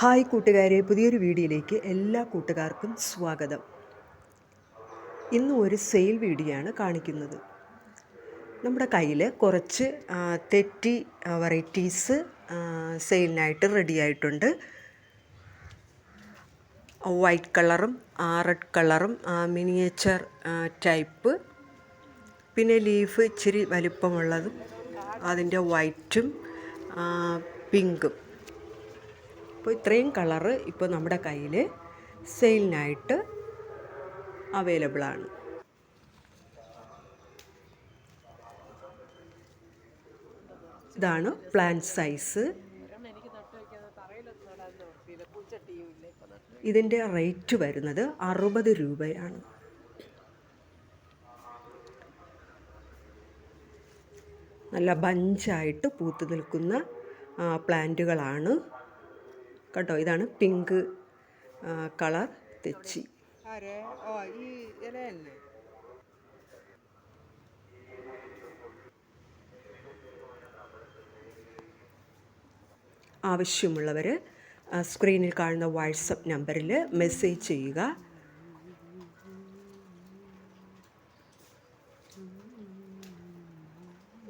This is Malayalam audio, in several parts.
ഹായ് കൂട്ടുകാരെ പുതിയൊരു വീഡിയോയിലേക്ക് എല്ലാ കൂട്ടുകാർക്കും സ്വാഗതം. ഇന്ന് ഒരു സെയിൽ വീഡിയോ ആണ് കാണിക്കുന്നത്. നമ്മുടെ കയ്യിൽ കുറച്ച് തെറ്റി വെറൈറ്റീസ് സെയിലിനായിട്ട് റെഡി ആയിട്ടുണ്ട്. വൈറ്റ് കളറും റെഡ് കളറും മിനിയേച്ചർ ടൈപ്പ്. പിന്നെ ലീഫ് ഇച്ചിരി വലിപ്പമുള്ളതും അതിന്റെ വൈറ്റും പിങ്കും. അപ്പോൾ ഇത്രയും കളറ് ഇപ്പോൾ നമ്മുടെ കയ്യിൽ സെയിലിനായിട്ട് അവൈലബിൾ ആണ്. ഇതാണ് പ്ലാൻ സൈസ് ഇതിന്റെ റേറ്റ് വരുന്നത് അറുപത് രൂപയാണ്. നല്ല ബഞ്ചായിട്ട് പൂത്തു നിൽക്കുന്ന പ്ലാന്റുകളാണ് കേട്ടോ ഇതാണ് പിങ്ക് കളർ തെച്ചി. ആവശ്യമുള്ളവർ സ്ക്രീനിൽ കാണുന്ന വാട്സപ്പ് നമ്പറിൽ മെസ്സേജ് ചെയ്യുക.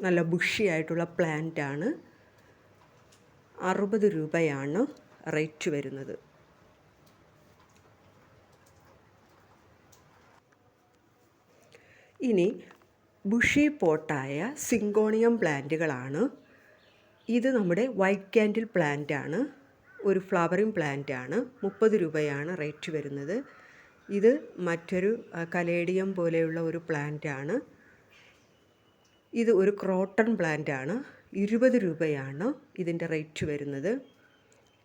നല്ല ബുഷിയായിട്ടുള്ള പ്ലാന്റ് ആണ് അറുപത് രൂപയാണ്. റേറ്റ് വരുന്നത്. ഇനി ബുഷി പോട്ടായ സിങ്കോണിയം പ്ലാന്റുകളാണ്. ഇത് നമ്മുടെ വൈറ്റ് ക്യാൻഡിൽ പ്ലാന്റ് ആണ് ഒരു ഫ്ലവറിങ് പ്ലാന്റ് ആണ് മുപ്പത് രൂപയാണ് റേറ്റ് വരുന്നത്. ഇത് മറ്റൊരു കലേഡിയം പോലെയുള്ള ഒരു പ്ലാന്റ് ആണ് ഇത് ഒരു ക്രോട്ടൺ പ്ലാന്റ് ആണ് ഇരുപത് രൂപയാണ് ഇതിന്റെ റേറ്റ് വരുന്നത്.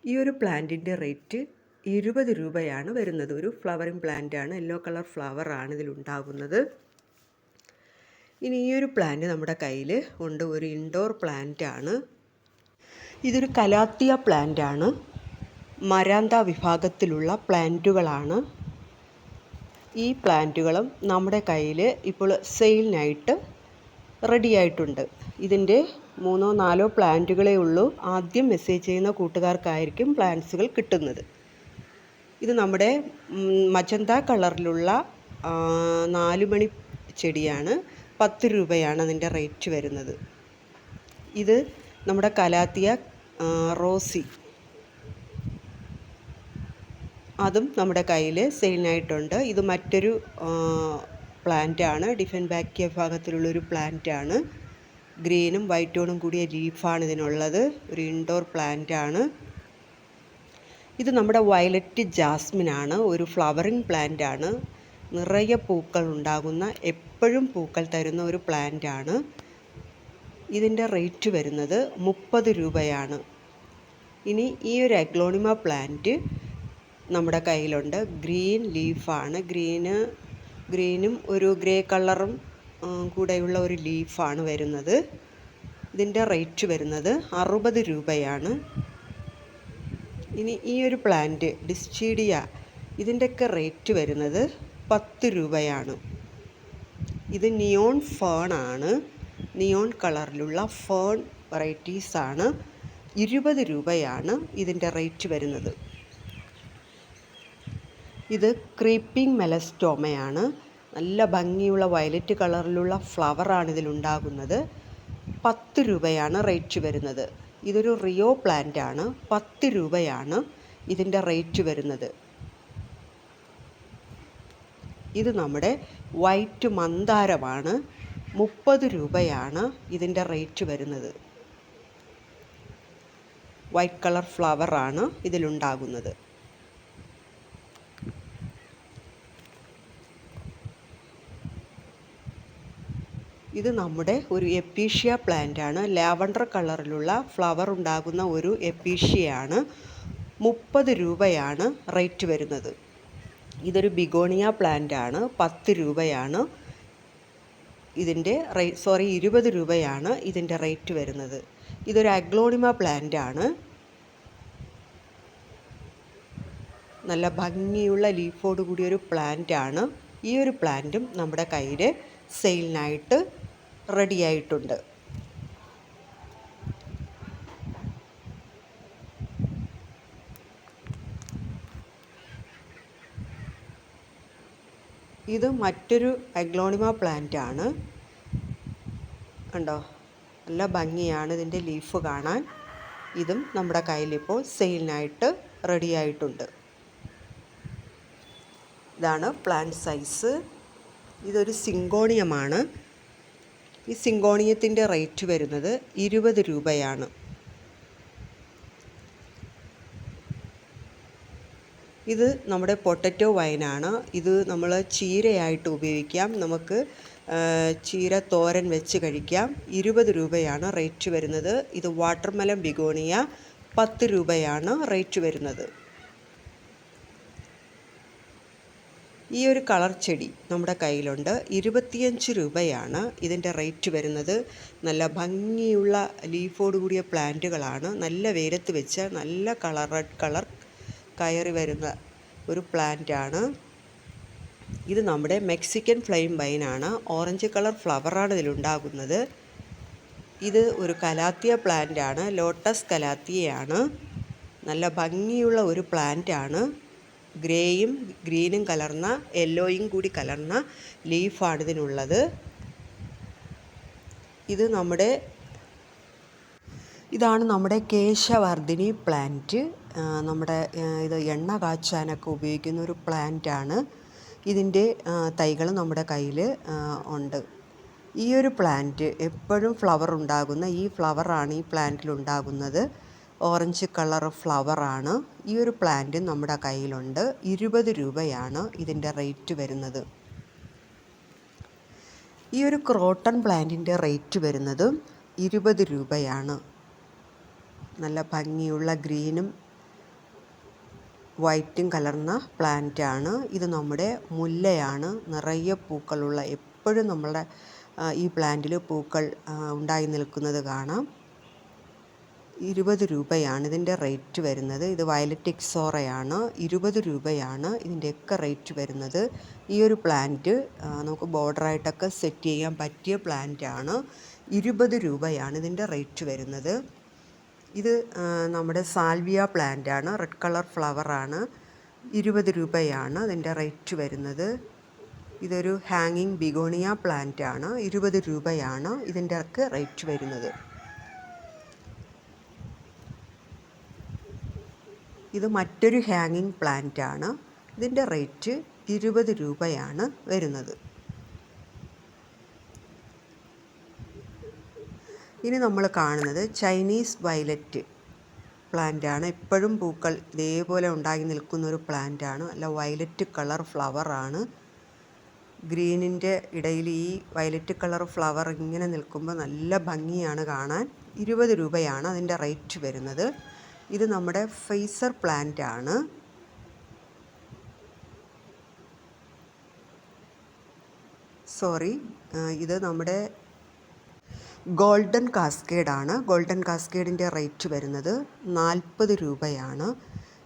ഈ ഒരു പ്ലാന്റിന്റെ റേറ്റ് ഇരുപത് രൂപയാണ് വരുന്നത്. ഒരു ഫ്ലവറിങ് പ്ലാന്റ് ആണ് യെല്ലോ കളർ ഫ്ലവർ ആണ് ഇതിലുണ്ടാകുന്നത് ഇനി ഈ ഒരു പ്ലാന്റ് നമ്മുടെ കയ്യിൽ ഉണ്ട്. ഒരു ഇൻഡോർ പ്ലാന്റ് ആണ്. ഇതൊരു കലാത്തിയ പ്ലാന്റ് ആണ്. മരാന്ത വിഭാഗത്തിലുള്ള പ്ലാന്റുകളാണ്. ഈ പ്ലാന്റുകളും നമ്മുടെ കയ്യിൽ ഇപ്പോൾ സെയിലിനായിട്ട് റെഡി ആയിട്ടുണ്ട് ഇതിന്റെ മൂന്നോ നാലോ പ്ലാന്റുകളേ ഉള്ളൂ. ആദ്യം മെസ്സേജ് ചെയ്യുന്ന കൂട്ടുകാർക്കായിരിക്കും പ്ലാന്റ്സുകൾ കിട്ടുന്നത്. ഇത് നമ്മുടെ മജന്ത കളറിലുള്ള നാലുമണി ചെടിയാണ്. പത്ത് രൂപയാണ് അതിന്റെ റേറ്റ് വരുന്നത്. ഇത് നമ്മുടെ കലാത്തിയ റോസി. അതും നമ്മുടെ കയ്യിൽ സെയിലിനായിട്ടുണ്ട്. ഇത് മറ്റൊരു പ്ലാന്റ് ആണ്. ഡിഫൻ ബാക്കിയ വിഭാഗത്തിലുള്ളൊരു പ്ലാന്റ് ആണ്. ഗ്രീനും വൈറ്റ് ടോണും കൂടിയ ലീഫാണ് ഇതിനുള്ളത്. ഒരു ഇൻഡോർ പ്ലാന്റ് ആണ്. ഇത് നമ്മുടെ വയലറ്റ് ജാസ്മിൻ ആണ്. ഒരു ഫ്ലവറിങ് പ്ലാന്റ് ആണ്. നിറയെ പൂക്കൾ ഉണ്ടാകുന്ന എപ്പോഴും പൂക്കൾ തരുന്ന ഒരു പ്ലാന്റ് ആണ്. ഇതിന്റെ റേറ്റ് വരുന്നത് മുപ്പത് രൂപയാണ്. ഇനി ഈ ഒരു അഗ്ലോണിമ പ്ലാന്റ് നമ്മുടെ കയ്യിലുണ്ട്. ഗ്രീൻ ലീഫാണ് ഗ്രീന് ഗ്രീനും ഒരു ഗ്രേ കളറും കൂടെയുള്ള ഒരു ലീഫാണ് വരുന്നത്. ഇതിന്റെ റേറ്റ് വരുന്നത് അറുപത് രൂപയാണ്. ഇനി ഈ ഒരു പ്ലാന്റ് ഡിസ്ചീഡിയ ഇതിന്റെയൊക്കെ റേറ്റ് വരുന്നത് പത്ത് രൂപയാണ്. ഇത് നിയോൺ ഫേൺ ആണ്. നിയോൺ കളറിലുള്ള ഫേൺ വെറൈറ്റീസാണ്. ഇരുപത് രൂപയാണ് ഇതിന്റെ റേറ്റ് വരുന്നത്. ഇത് ക്രീപ്പിംഗ് മെലസ്റ്റോമയാണ്. നല്ല ഭംഗിയുള്ള വയലറ്റ് കളറിലുള്ള ഫ്ലവറാണ് ഇതിലുണ്ടാകുന്നത്. പത്ത് രൂപയാണ് റേറ്റ് വരുന്നത്. ഇതൊരു റിയോ പ്ലാന്റ് ആണ്. പത്ത് രൂപയാണ് ഇതിന്റെ റേറ്റ് വരുന്നത്. ഇത് നമ്മുടെ വൈറ്റ് മന്ദാരമാണ്. മുപ്പത് രൂപയാണ് ഇതിന്റെ റേറ്റ് വരുന്നത്. വൈറ്റ് കളർ ഫ്ലവറാണ് ഇതിലുണ്ടാകുന്നത്. ഇത് നമ്മുടെ ഒരു എപ്പീഷ്യ പ്ലാന്റ് ആണ്. ലാവണ്ടർ കളറിലുള്ള ഫ്ലവർ ഉണ്ടാകുന്ന ഒരു എപ്പീഷ്യയാണ് മുപ്പത് രൂപയാണ് റേറ്റ് വരുന്നത്. ഇതൊരു ബിഗോണിയ പ്ലാന്റ് ആണ്. പത്ത് രൂപയാണ് ഇതിന്റെ റേ സോറി ഇരുപത് രൂപയാണ് ഇതിന്റെ റേറ്റ് വരുന്നത്. ഇതൊരു അഗ്ലോണിമ പ്ലാന്റ് ആണ്. നല്ല ഭംഗിയുള്ള ലീഫോട് കൂടിയ ഒരു പ്ലാന്റ് ആണ്. ഈ ഒരു പ്ലാന്റും നമ്മുടെ കയ്യിൽ സെയിലിനായിട്ട് റെഡിയായിട്ടുണ്ട്. ഇത് മറ്റൊരു അഗ്ലോണിമ പ്ലാന്റ് ആണ്. കണ്ടോ? നല്ല ഭംഗിയാണ് ഇതിന്റെ ലീഫ് കാണാൻ. ഇതും നമ്മുടെ കയ്യിലിപ്പോൾ സെയിലിനായിട്ട് റെഡിയായിട്ടുണ്ട്. ഇതാണ് പ്ലാന്റ് സൈസ്. ഇതൊരു സിങ്കോണിയമാണ്. ഈ സിങ്കോണിയത്തിന്റെ റേറ്റ് വരുന്നത് ഇരുപത് രൂപയാണ്. ഇത് നമ്മുടെ പൊട്ടറ്റോ വൈനാണ്. ഇത് നമ്മൾ ചീരയായിട്ട് ഉപയോഗിക്കാം. നമുക്ക് ചീര തോരൻ വെച്ച് കഴിക്കാം. ഇരുപത് രൂപയാണ് റേറ്റ് വരുന്നത്. ഇത് വാട്ടർമെലൻ ബിഗോണിയ പത്ത് രൂപയാണ് റേറ്റ് വരുന്നത്. ഈ ഒരു കളർ ചെടി നമ്മുടെ കയ്യിലുണ്ട്. ഇരുപത്തിയഞ്ച് രൂപയാണ് ഇതിന്റെ റേറ്റ് വരുന്നത്. നല്ല ഭംഗിയുള്ള ലീഫോട് കൂടിയ പ്ലാന്റുകളാണ്. നല്ല വെയിലത്ത് വെച്ച് നല്ല കളർ റെഡ് കളർ കയറി വരുന്ന ഒരു പ്ലാന്റാണ്. ഇത് നമ്മുടെ മെക്സിക്കൻ ഫ്ലെയിം വൈനാണ്. ഓറഞ്ച് കളർ ഫ്ലവറാണ് ഇതിലുണ്ടാകുന്നത്. ഇത് ഒരു കലാത്തിയ പ്ലാന്റാണ്. ലോട്ടസ് കലാത്തിയയാണ്. നല്ല ഭംഗിയുള്ള ഒരു പ്ലാന്റാണ്. ഗ്രേയും ഗ്രീനും കലർന്ന യെല്ലോയും കൂടി കലർന്ന ലീഫാണ് ഇതിനുള്ളത്. ഇത് നമ്മുടെ ഇതാണ് നമ്മുടെ കേശവർദ്ധിനി പ്ലാന്റ്. നമ്മുടെ ഇത് എണ്ണ കാച്ചാനൊക്കെ ഉപയോഗിക്കുന്ന ഒരു പ്ലാന്റ് ആണ് ഇതിന്റെ തൈകൾ നമ്മുടെ കയ്യിൽ ഉണ്ട്. ഈ ഒരു പ്ലാന്റ് എപ്പോഴും ഫ്ലവർ ഉണ്ടാകുന്ന ഈ ഫ്ലവറാണ് ഈ പ്ലാന്റിൽ ഉണ്ടാകുന്നത്. ഓറഞ്ച് കളർ ഫ്ലവറാണ് ഈ ഒരു പ്ലാന്റ് നമ്മുടെ കയ്യിലുണ്ട്. ഇരുപത് രൂപയാണ് ഇതിന്റെ റേറ്റ് വരുന്നത്. ഈ ഒരു ക്രോട്ടൺ പ്ലാന്റിന്റെ റേറ്റ് വരുന്നത് ഇരുപത് രൂപയാണ്. നല്ല ഭംഗിയുള്ള ഗ്രീനും വൈറ്റും കലർന്ന പ്ലാന്റാണ് ഇത് നമ്മുടെ മുല്ലയാണ്. നിറയെ പൂക്കളുള്ള എപ്പോഴും നമ്മളുടെ ഈ പ്ലാന്റിൽ പൂക്കൾ ഉണ്ടായി നിൽക്കുന്നത് കാണാം. ഇരുപത് രൂപയാണ് ഇതിന്റെ റേറ്റ് വരുന്നത്. ഇത് വയലറ്റ് എക്സോറയാണ് ഇരുപത് രൂപയാണ് ഇതിന്റെയൊക്കെ റേറ്റ് വരുന്നത്. ഈ ഒരു പ്ലാന്റ് നമുക്ക് ബോർഡറായിട്ടൊക്കെ സെറ്റ് ചെയ്യാൻ പറ്റിയ പ്ലാന്റാണ്. ഇരുപത് രൂപയാണ് ഇതിന്റെ റേറ്റ് വരുന്നത്. ഇത് നമ്മുടെ സാൽവിയ പ്ലാന്റാണ്. റെഡ് കളർ ഫ്ലവറാണ്. ഇരുപത് രൂപയാണ് അതിന്റെ റേറ്റ് വരുന്നത്. ഇതൊരു ഹാങ്ങിങ് ബിഗോണിയ പ്ലാന്റ് ആണ് ഇരുപത് രൂപയാണ് ഇതിന്റെ ഒക്കെ റേറ്റ് വരുന്നത്. ഇത് മറ്റൊരു ഹാങ്ങിങ് പ്ലാന്റ് ആണ്. ഇതിന്റെ റേറ്റ് ഇരുപത് രൂപയാണ് വരുന്നത്. ഇനി നമ്മൾ കാണുന്നത് ചൈനീസ് വയലറ്റ് പ്ലാന്റ് ആണ്. എപ്പോഴും പൂക്കൾ ഇതേപോലെ ഉണ്ടായി നിൽക്കുന്ന ഒരു പ്ലാന്റ് ആണ്. അല്ല വയലറ്റ് കളർ ഫ്ലവർ ആണ്. ഗ്രീനിന്റെ ഇടയിൽ ഈ വയലറ്റ് കളർ ഫ്ലവർ ഇങ്ങനെ നിൽക്കുമ്പോൾ നല്ല ഭംഗിയാണ് കാണാൻ. ഇരുപത് രൂപയാണ് അതിന്റെ റേറ്റ് വരുന്നത്. ഇത് നമ്മുടെ ഫേസർ പ്ലാന്റ് ആണ്. സോറി ഇത് നമ്മുടെ ഗോൾഡൻ കാസ്കേഡാണ് ഗോൾഡൻ കാസ്കേഡിന്റെ റേറ്റ് വരുന്നത് നാൽപ്പത് രൂപയാണ്.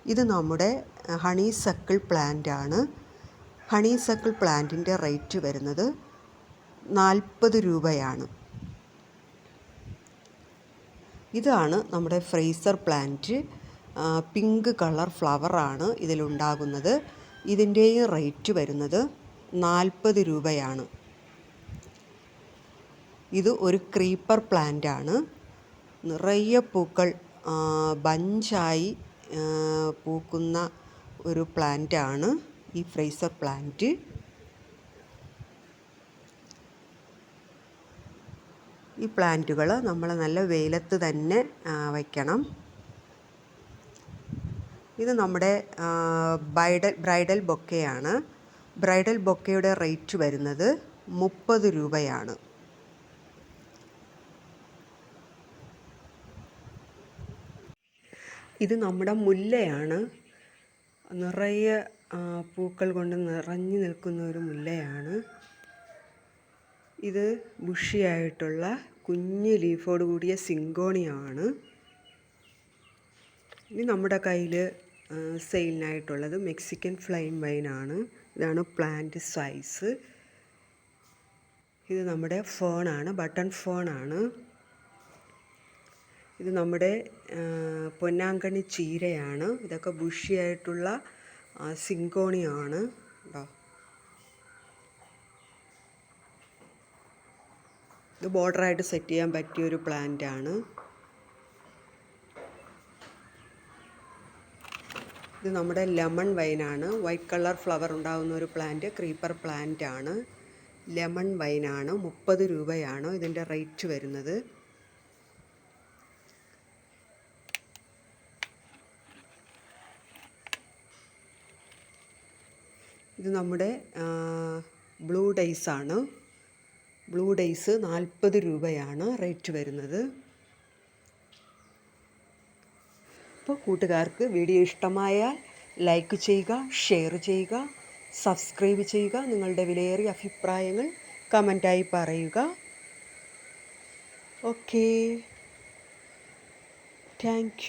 ഇത് നമ്മുടെ ഹണി സക്കിൾ പ്ലാന്റ് ആണ്. ഹണി സക്കിൾ പ്ലാന്റിന്റെ റേറ്റ് വരുന്നത് നാൽപ്പത് രൂപയാണ്. ഇതാണ് നമ്മുടെ ഫ്രേസർ പ്ലാന്റ്. പിങ്ക് കളർ ഫ്ലവറാണ് ഇതിലുണ്ടാകുന്നത്. ഇതിന്റെയും റേറ്റ് വരുന്നത് നാൽപ്പത് രൂപയാണ്. ഇത് ഒരു ക്രീപ്പർ പ്ലാന്റ് ആണ്. നിറയെ പൂക്കൾ ബഞ്ചായി പൂക്കുന്ന ഒരു പ്ലാന്റ് ആണ് ഈ ഫ്രേസർ പ്ലാന്റ്. ഈ പ്ലാന്റുകൾ നമ്മൾ നല്ല വെയിലത്ത് തന്നെ വയ്ക്കണം. ഇത് നമ്മുടെ ബ്രൈഡൽ ബ്രൈഡൽ ബൊക്കെയാണ്. ബ്രൈഡൽ ബൊക്കയുടെ റേറ്റ് വരുന്നത് മുപ്പത് രൂപയാണ്. ഇത് നമ്മുടെ മുല്ലയാണ്. നിറയെ പൂക്കൾ കൊണ്ട് നിറഞ്ഞു നിൽക്കുന്ന ഒരു മുല്ലയാണ്. ഇത് ബുഷിയായിട്ടുള്ള കുഞ്ഞ് ലീഫോട് കൂടിയ സിങ്കോണിയാണ്. ഇനി നമ്മുടെ കയ്യിൽ സെയിലിനായിട്ടുള്ളത് മെക്സിക്കൻ ഫ്ലൈം വൈനാണ്. ഇതാണ് പ്ലാന്റ് സൈസ്. ഇത് നമ്മുടെ ഫോണാണ് ബട്ടൺ ഫോണാണ്. ഇത് നമ്മുടെ പൊന്നാങ്കണ്ണി ചീരയാണ്. ഇതൊക്കെ ബുഷിയായിട്ടുള്ള സിങ്കോണിയാണ്. കേട്ടോ ഇത് ബോർഡറായിട്ട് സെറ്റ് ചെയ്യാൻ പറ്റിയ ഒരു പ്ലാന്റ് ആണ് ഇത് നമ്മുടെ ലെമൺ വൈനാണ്. വൈറ്റ് കളർ ഫ്ലവർ ഉണ്ടാകുന്ന ഒരു പ്ലാന്റ് ക്രീപ്പർ പ്ലാന്റ് ആണ് ലെമൺ വൈനാണ് മുപ്പത് രൂപയാണ് ഇതിന്റെ റേറ്റ് വരുന്നത്. ഇത് നമ്മുടെ ബ്ലൂ ഡൈസ് ആണ് ബ്ലൂ ഡേയ്സ് നാൽപ്പത് രൂപയാണ് റേറ്റ് വരുന്നത്. അപ്പോൾ കൂട്ടുകാർക്ക് വീഡിയോ ഇഷ്ടമായാൽ ലൈക്ക് ചെയ്യുക ഷെയർ ചെയ്യുക സബ്സ്ക്രൈബ് ചെയ്യുക നിങ്ങളുടെ വിലയേറിയ അഭിപ്രായങ്ങൾ കമന്റായി പറയുക. Okay thank